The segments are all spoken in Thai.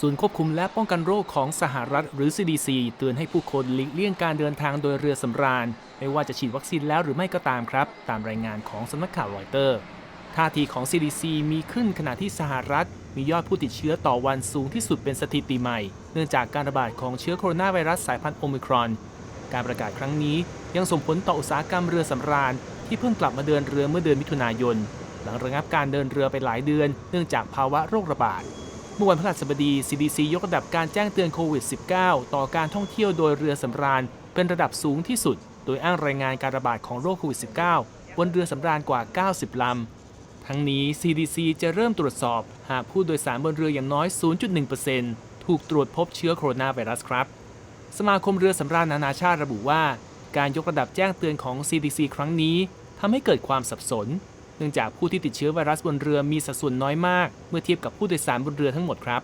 ศูนย์ควบคุมและป้องกันโรคของสหรัฐหรือ CDC เตือนให้ผู้คนหลีกเลี่ยงการเดินทางโดยเรือสำราญ ไม่ว่าจะฉีดวัคซีนแล้วหรือไม่ก็ตามครับ ตามรายงานของสำนักข่าวรอยเตอร์ท่าทีของ CDC มีขึ้นขณะที่สหรัฐ มียอดผู้ติดเชื้อต่อวันสูงที่สุดเป็นสถิติใหม่ เนื่องจากการระบาดของเชื้อโคโรนาไวรัสสายพันธุ์โอมิครอน การประกาศครั้งนี้ยังส่งผลต่ออุตสาหกรรมเรือสำราญ ที่เพิ่งกลับมาเดินเรือเมื่อเดือนมิถุนายน หลังระงับการเดินเรือไปหลายเดือน เนื่องจากภาวะโรคระบาด เมื่อวันพฤหัสบดี CDC ยกระดับการแจ้งเตือนโควิด -19 ต่อการท่องเที่ยวโดยเรือสำราญ เป็นระดับสูงที่สุด โดยอ้างรายงานการระบาดของโรคโควิด -19 บนเรือสำราญกว่า 90 ลำ ทั้งนี้ CDC จะเริ่มตรวจสอบ หากผู้โดยสารบนเรืออย่างน้อย 0.1%ถูกตรวจพบเชื้อโคโรนาไวรัสครับ สมาคมเรือสำราญนานาชาติระบุว่า การยกระดับแจ้งเตือนของ CDC ครั้งนี้ทำให้เกิดความสับสน เนื่องจากผู้ที่ติดเชื้อไวรัสบนเรือมีสัดส่วนน้อยมาก เมื่อเทียบกับผู้โดยสารบนเรือทั้งหมดครับ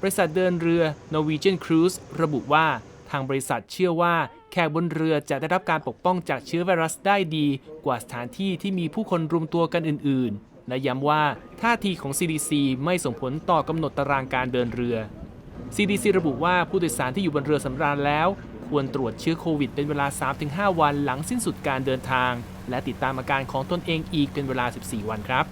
บริษัทเดินเรือ Norwegian Cruise ระบุว่าทางบริษัทเชื่อว่าแขกบนเรือจะได้รับการปกป้องจากเชื้อไวรัสได้ดี กว่าสถานที่ที่มีผู้คนรวมตัวกันอื่น ๆ และย้ำว่าท่าทีของ CDC ไม่ส่งผลต่อกำหนดตารางการเดินเรือ CDC ระบุว่าผู้โดยสารที่อยู่บนเรือสำราญแล้ว ควรตรวจเชื้อโควิดเป็นเวลา 3-5 วันหลังสิ้นสุดการเดินทาง และติดตามอาการของตนเองอีกเป็นเวลา 14 วันครับ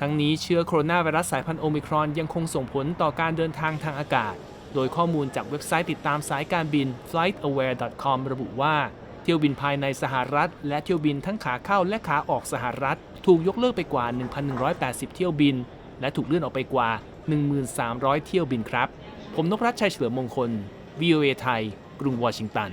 ทั้งนี้เชื้อโคโรนาไวรัสสายพันธุ์โอมิครอนยังคงส่งผลต่อการเดินทางทางอากาศ โดยข้อมูลจากเว็บไซต์ติดตามสายการบิน flightaware.com ระบุว่าเที่ยวบินภายในสหรัฐ และเที่ยวบินทั้งขาเข้าและขาออกสหรัฐ ถูกยกเลิกไปกว่า 1,180 เที่ยวบิน และถูกเลื่อนออกไปกว่า 1,300 เที่ยวบินครับ ผมนพรัชชัยเฉลิมมงคล VOA ไทย กรุงวอชิงตัน